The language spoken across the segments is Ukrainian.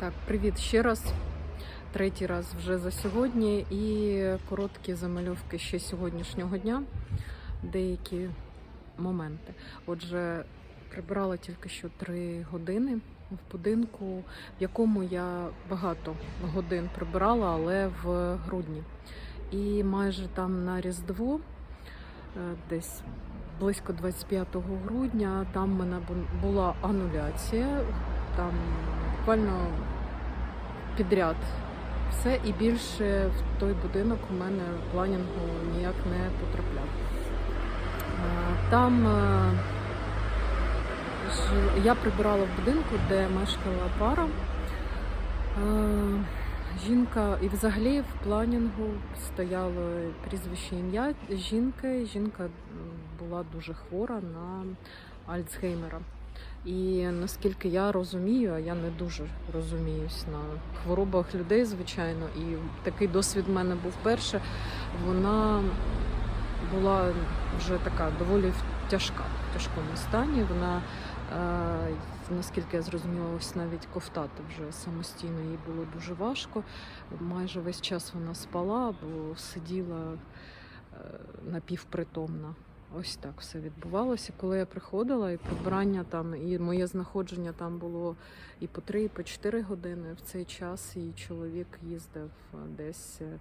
Так, привіт ще раз. Третій раз вже за сьогодні. І короткі замальовки ще сьогоднішнього дня. Деякі моменти. Отже, прибирала тільки що три години в будинку, в якому я багато годин прибирала, але в грудні. І майже там на Різдво, е, десь близько 25 грудня, там в мене бу- була ануляція. Там буквально підряд все і більше в той будинок у мене планінгу ніяк не потрапляв. Там е, я прибирала в будинку, де мешкала пара. Е, Жінка, і взагалі в планінгу стояло прізвище ім'я жінки. Жінка була дуже хвора на Альцгеймера. І наскільки я розумію, а я не дуже розуміюсь на хворобах людей, звичайно, і такий досвід в мене був перше. Вона була вже така доволі тяжка, в тяжкому стані. Вона, е, наскільки я зрозуміла, ось навіть ковтати вже самостійно їй було дуже важко. Майже весь час вона спала, бо сиділа е, напівпритомна. Ось так все відбувалося. Коли я приходила, і прибирання там, і моє знаходження там було і по три, і по чотири години в цей час. І чоловік їздив десь е,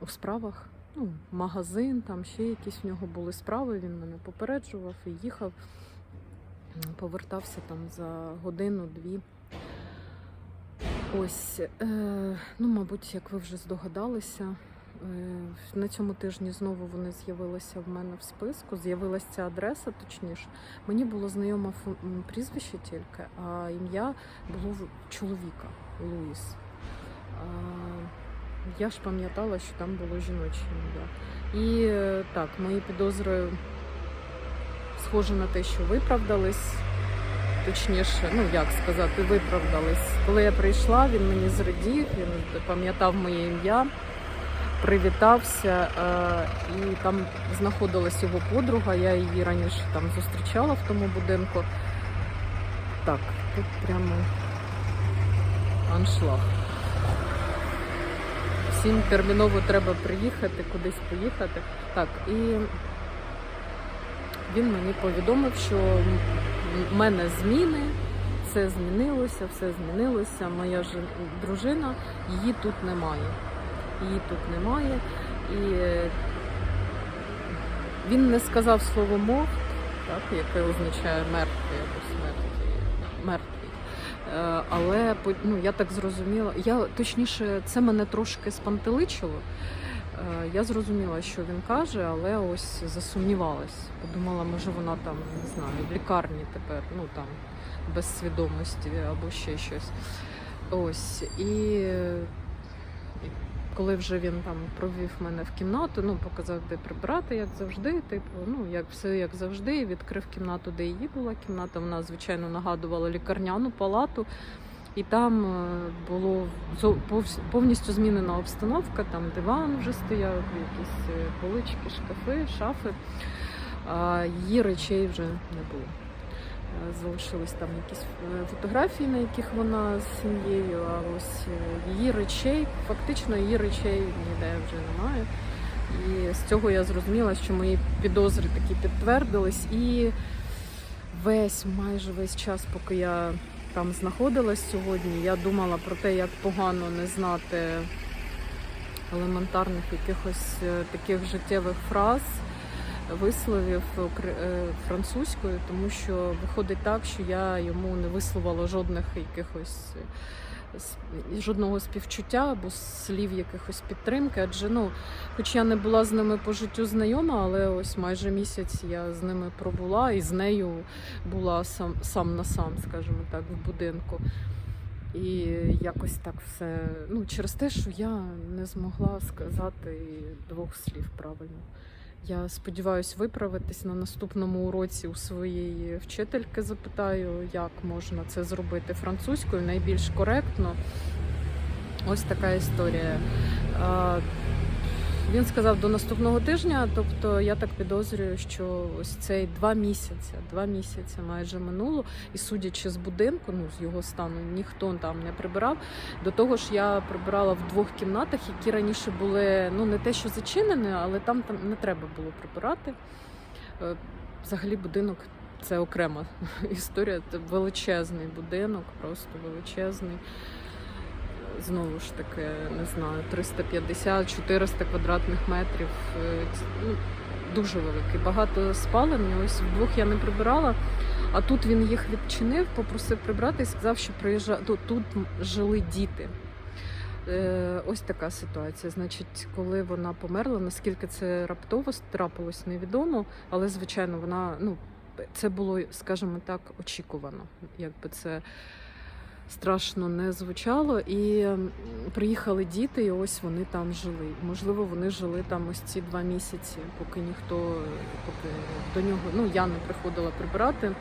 у справах. Ну, магазин, там ще якісь в нього були справи. Він мене попереджував і їхав. Повертався там за годину-дві. Ось, е, ну, мабуть, як ви вже здогадалися, На цьому тижні знову вони з'явилися в мене в списку. З'явилася ця адреса, точніше. Мені було знайоме прізвище тільки, а ім'я було чоловіка Луїс. Я ж пам'ятала, що там було жіноче ім'я. І е, так, мої підозри схожі на те, що виправдались. Точніше, ну як сказати, виправдались. Коли я прийшла, він мені зрадів, він пам'ятав моє ім'я привітався, е, і там знаходилась його подруга. Я її раніше там зустрічала в тому будинку. Так, тут прямо аншлаг. Всім терміново треба приїхати, кудись поїхати. Так, і він мені повідомив, що в мене зміни, все змінилося, все змінилося. Моя ж дружина, її тут немає її тут немає. І він не сказав слово мов, так, яке означає мертвий або смертний, мертвий. Е, Але ну, я так зрозуміла, я точніше, це мене трошки спантеличило. Е, Я зрозуміла, що він каже, але ось засумнівалась. Подумала, може вона там не знаю, в лікарні тепер, ну там без свідомості або ще щось. Ось і коли вже він там провів мене в кімнату, ну показав, де прибрати, як завжди. Типу, ну як все як завжди, відкрив кімнату, де її була кімната. Вона звичайно нагадувала лікарняну палату. І там е, було повністю змінена обстановка. Там диван вже стояв, якісь е, полички, шкафи, шафи. Її речей вже не було. Залишились там якісь е, фотографії, на яких вона з сім'єю, а ось е, її речей, фактично її речей ніде вже немає. І з цього я зрозуміла, що мої підозри такі підтвердились. І весь, майже весь час, поки я там знаходилась сьогодні, я думала про те, як погано не знати елементарних якихось е, таких життєвих фраз висловів е, французькою, тому що виходить так, що я йому не висловила жодних якихось е, жодного співчуття або слів якихось підтримки. Адже ну, хоч я не була з ними по життю знайома, але ось майже місяць я з ними пробула і з нею була сам, сам на сам, скажімо так, в будинку. І якось так все. Ну, через те, що я не змогла сказати двох слів правильно. Я сподіваюся виправитись на наступному уроці у своєї вчительки. Запитаю, як можна це зробити французькою найбільш коректно. Ось така історія. Він сказав до наступного тижня. Тобто я так підозрюю, що ось цей два місяці, два місяці майже минуло, і судячи з будинку, ну з його стану, ніхто там не прибирав. До того ж, я прибирала в двох кімнатах, які раніше були ну не те, що зачинені, але там, там не треба було прибирати. Е, Взагалі, будинок це окрема історія. Це величезний будинок, просто величезний. Знову ж таки, не знаю, 350-400 квадратних метрів. Е, Ну, дуже великий. Багато спалень. Ось вдвох я не прибирала. А тут він їх відчинив, попросив прибрати і сказав, що приїжджа... тут, жили діти. Е, ось така ситуація. Значить, коли вона померла, наскільки це раптово трапилось, невідомо. Але, звичайно, вона ну, це було, скажімо так, очікувано. Якби це страшно не звучало. І приїхали діти, і ось вони там жили. Можливо, вони жили там ось ці два місяці, поки ніхто, поки до нього, ну я не приходила прибирати.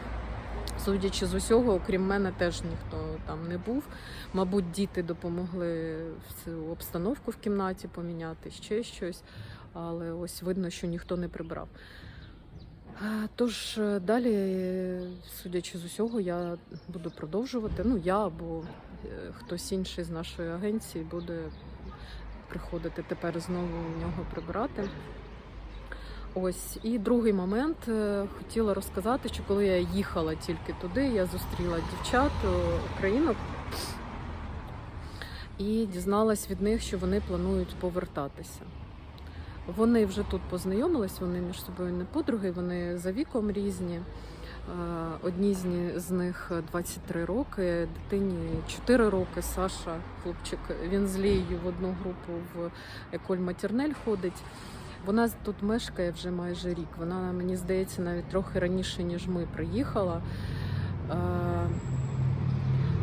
Судячи з усього, окрім мене, теж ніхто там не був. Мабуть, діти допомогли цю обстановку в кімнаті поміняти, ще щось, але ось видно, що ніхто не прибрав. Тож е, далі, судячи з усього, я буду продовжувати. Ну, я або е, хтось інший з нашої агенції буде приходити тепер знову в нього прибирати. Ось і другий момент е, хотіла розказати, що коли я їхала тільки туди, я зустріла дівчат, українок і дізналась від них, що вони планують повертатися. Вони вже тут познайомились, вони між собою не подруги, вони за віком різні. Е, Одній з них 23 роки, дитині 4 роки. Саша, хлопчик, він з Лією в одну групу в Еколь Матернель ходить. Вона тут мешкає вже майже рік. Вона, мені здається, навіть трохи раніше, ніж ми приїхала.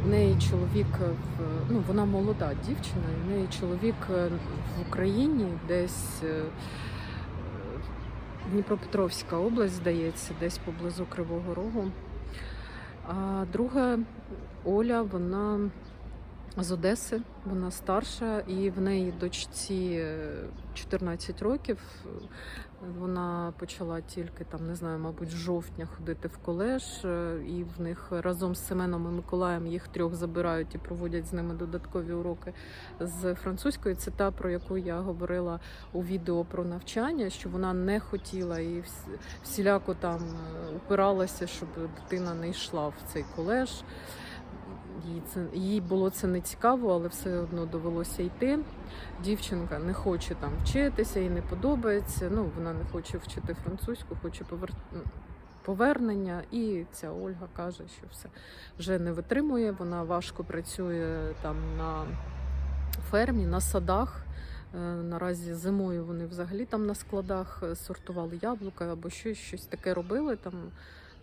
Е, В неї чоловік в ну вона молода дівчина, в неї чоловік е, в Україні, десь е, Дніпропетровська область, здається, десь поблизу Кривого Рогу. А друга Оля, вона з Одеси, вона старша, і в неї дочці е, 14 років. Вона почала тільки там, не знаю, мабуть, жовтня ходити в колеж, е, і в них разом з Семеном і Миколаєм їх трьох забирають і проводять з ними додаткові уроки з французької. Це та, про яку я говорила у відео про навчання, що вона не хотіла і всіляко там е, упиралася, щоб дитина не йшла в цей колеж. Їй це їй було це не цікаво, але все одно довелося йти. Дівчинка не хоче там вчитися, їй не подобається. Ну вона не хоче вчити французьку, хоче повер... ну, повернення. І ця Ольга каже, що все вже не витримує. Вона важко працює там на фермі, на садах. Е, Наразі зимою вони взагалі там на складах е, сортували яблука або щось, щось таке робили. Там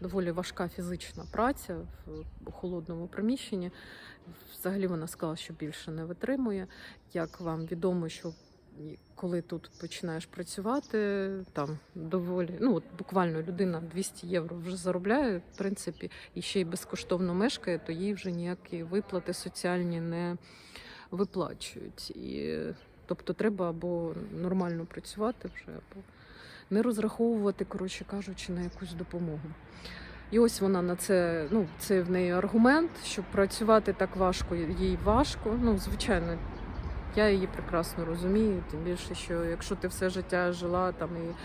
доволі важка фізична праця в холодному приміщенні. Взагалі вона сказала, що більше не витримує. Як вам відомо, що коли тут починаєш працювати, там доволі ну от буквально людина 200 євро вже заробляє, в принципі, і ще й безкоштовно мешкає, то їй вже ніякі виплати соціальні не виплачують. І тобто треба або нормально працювати вже, або не розраховувати, коротше кажучи, на якусь допомогу. І ось вона на це, ну, це в неї аргумент, що працювати так важко, їй важко. Ну, звичайно, я її прекрасно розумію, тим більше, що якщо ти все життя жила там і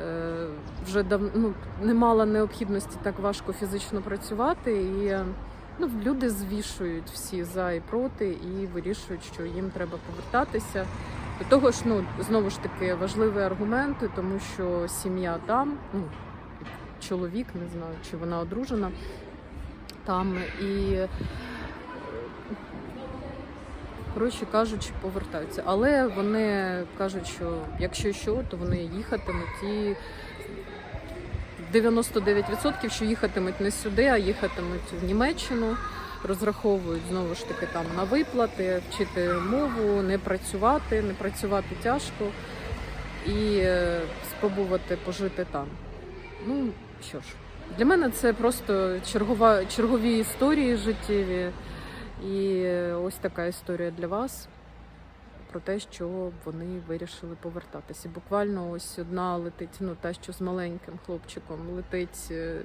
е, вже дав, ну, не мала необхідності так важко фізично працювати, і ну, люди звішують всі за і проти і вирішують, що їм треба повертатися. До того ж, ну знову ж таки важливі аргументи, тому що сім'я там, ну чоловік, не знаю, чи вона одружена там і. Коротше кажучи, повертаються. Але вони кажуть, що якщо що, то вони їхатимуть і 99% що їхатимуть не сюди, а їхатимуть в Німеччину. Розраховують знову ж таки там на виплати, вчити мову, не працювати, не працювати тяжко і е, спробувати пожити там. Ну що ж, для мене це просто чергова, чергові історії життєві. І е, ось така історія для вас про те, що вони вирішили повертатися. Буквально ось одна летить, ну та що з маленьким хлопчиком летить е,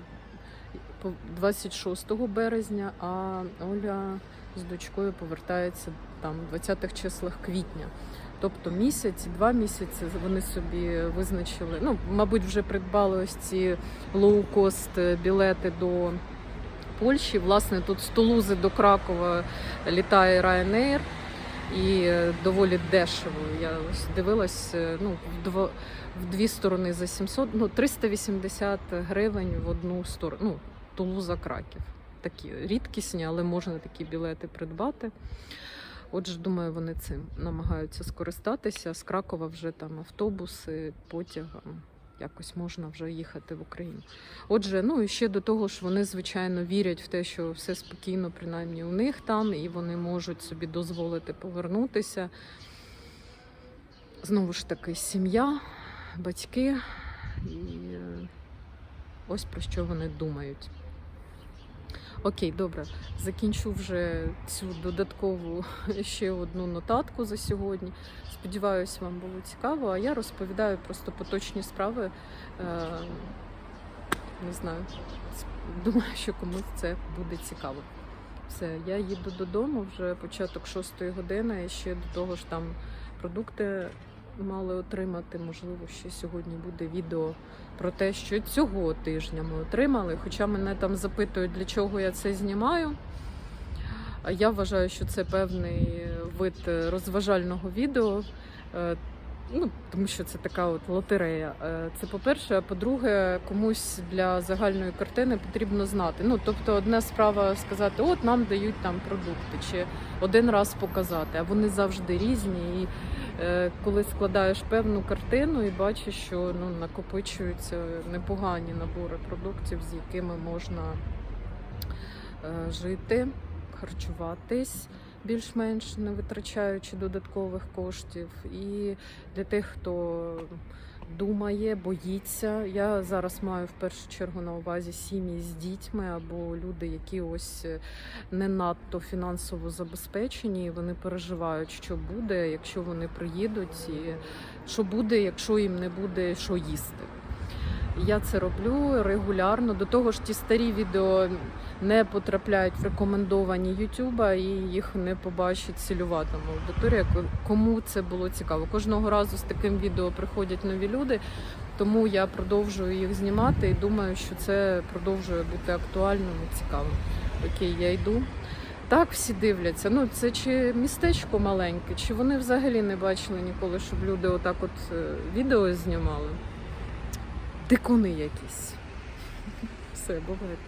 26 березня, а Оля з дочкою повертається там в 20-х числах квітня. Тобто місяць, два місяці вони собі визначили. Ну, мабуть, вже придбали ось ці лоукост білети до Польщі. Власне, тут з Тулузи до Кракова літає Ryanair і е, доволі дешево. Я ось дивилась е, ну, в, дві сторони за 700, ну 380 гривень в одну сторону. Ну, Тулуза Краків. Такі рідкісні, але можна такі білети придбати. Отже, думаю, вони цим намагаються скористатися. З Кракова вже там автобуси, потягом. Якось можна вже їхати в Україну. Отже, ну і ще до того ж, вони звичайно вірять в те, що все спокійно, принаймні у них там, і вони можуть собі дозволити повернутися. Знову ж таки, сім'я, батьки, і е, ось про що вони думають. Окей, добре, закінчу вже цю додаткову ще одну нотатку за сьогодні. Сподіваюсь, вам було цікаво. А я розповідаю просто поточні справи. Е, не знаю. Думаю, що комусь це буде цікаво. Все, я їду додому вже початок шостої години. Ще до того ж там продукти мали отримати. Можливо, ще сьогодні буде відео про те, що цього тижня ми отримали. Хоча мене там запитують, для чого я це знімаю. Я вважаю, що це певний вид розважального відео. Ну, тому що це така от лотерея. Е, Це по-перше, а по-друге, комусь для загальної картини потрібно знати. Ну, тобто, одна справа сказати, от нам дають там продукти, чи один раз показати, а вони завжди різні. І е, коли складаєш певну картину і бачиш, що ну, накопичуються непогані набори продуктів, з якими можна е, жити, харчуватись більш-менш не витрачаючи додаткових коштів. І для тих, хто думає, боїться. Я зараз маю в першу чергу на увазі сім'ї з дітьми або люди, які ось е, не надто фінансово забезпечені. і Вони переживають, що буде, якщо вони приїдуть, і що буде, якщо їм не буде що їсти. Я це роблю регулярно. До того ж, ті старі відео не потрапляють в рекомендовані Ютуба і їх не побачить цільова там аудиторія. Кому це було цікаво. Кожного разу з таким відео приходять нові люди, тому я продовжую їх знімати і думаю, що це продовжує бути актуальним і цікавим. Окей, я йду. Так всі дивляться. Ну це чи містечко маленьке, чи вони взагалі не бачили ніколи, щоб люди отак от е, відео знімали. Дикуни якісь. Все, бувайте.